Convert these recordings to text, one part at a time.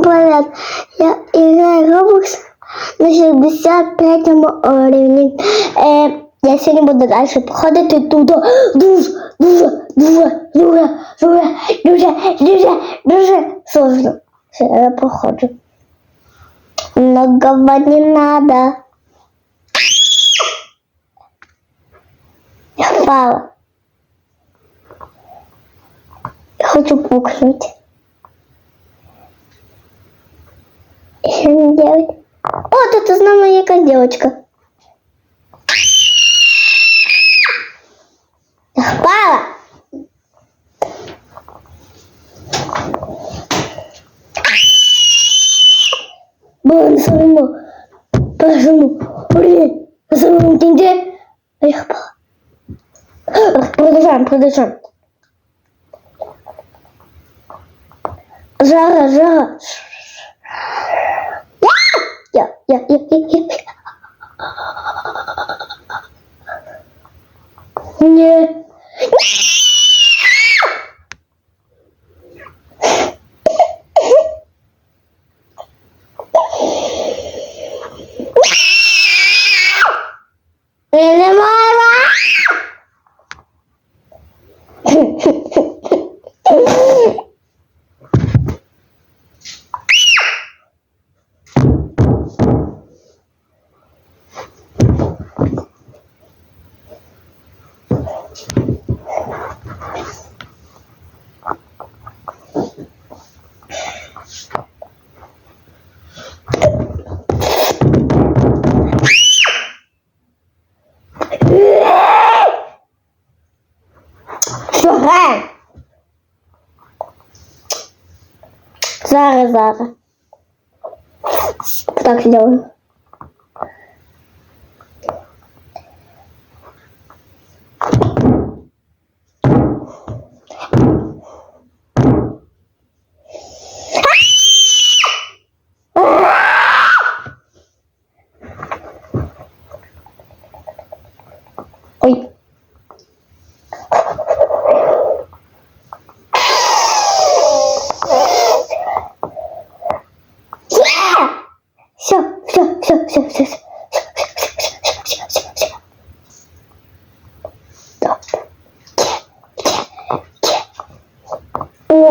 Привет! Я играю Roblox на 65 уровне. Е, я сьогодні буду далі походити туди. Дуже, дуже, дуже, дуже, дуже, дуже, дуже, дуже сложно. Все, я походжу. Многого не надо. Я впала. Я хочу пукнуть. 9. От это знала якась девочка. Впала. Было своему, пожму, блин, на своем тенде, а я впала. Продолжаем, продолжаем. Жара, жара. Ya, ya, ya, ya. Yeah. Сара. Зара, Зара. Так сделаю.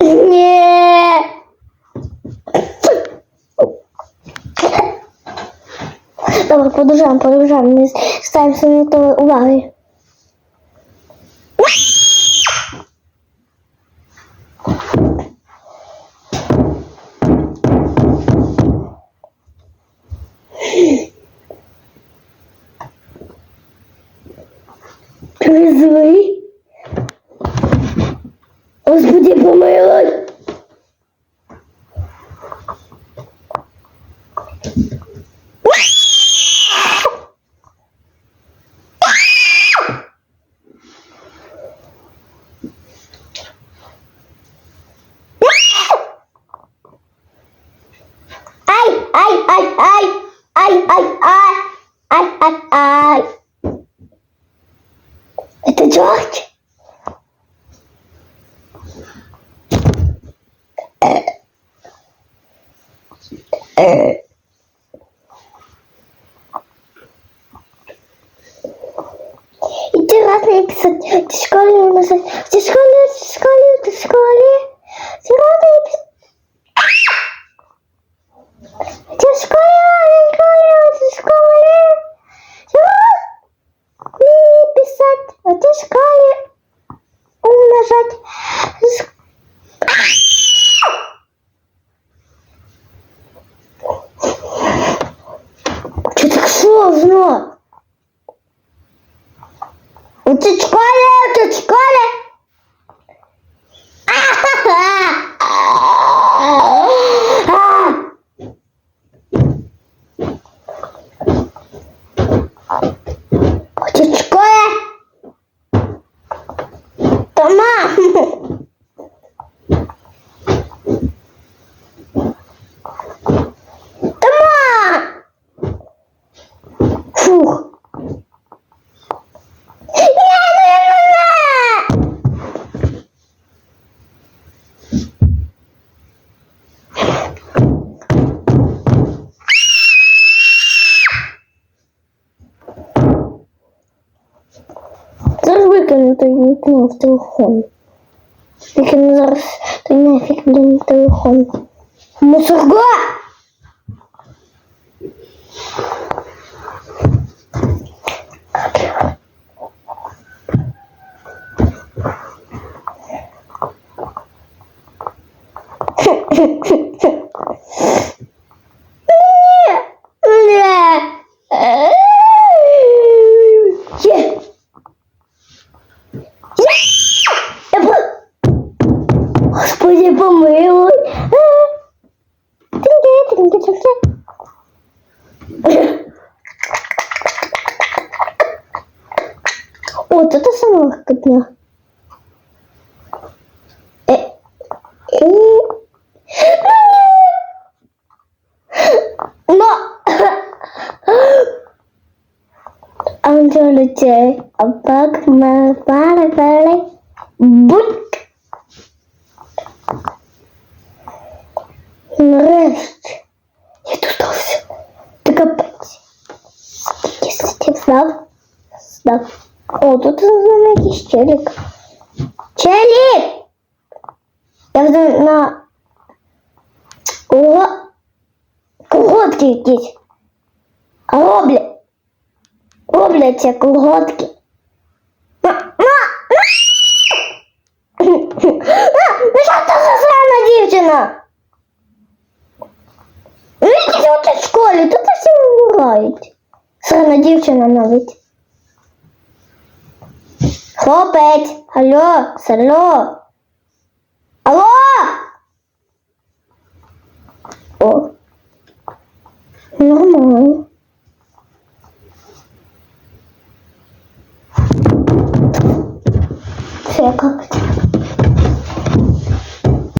Nie. Dobra, podróżam, podróżam. Stałem sobie to uwagi. Grizzly. Призви. Господи, помилуй. Ай, ай, ай, ай, ай, ай, ай, ай, ай, ай. Это И ты раз написать, ты в школе, ты в школе, ты в школе, ты в школе, ты в школе. нужно. Вот это школа, это. телефон. Тільки не зараз той нафіг, блін, телефон. Мусорга! Тринки, тринки, тринки. О, тут та сама легкотня. Е, е. Ну, Анджеліці, Капець. Ти знав? Знав. О, тут знову якийсь челік. Челік! Я вже на... О! Колготки якісь. А роблять. Робляться колготки. На, на, на! Ну що це за срана дівчина? Ну якісь от в школі, тут всі вмирають. Срана дівчина навіть. Хлопець, алло, село. Алло! О. Нормально.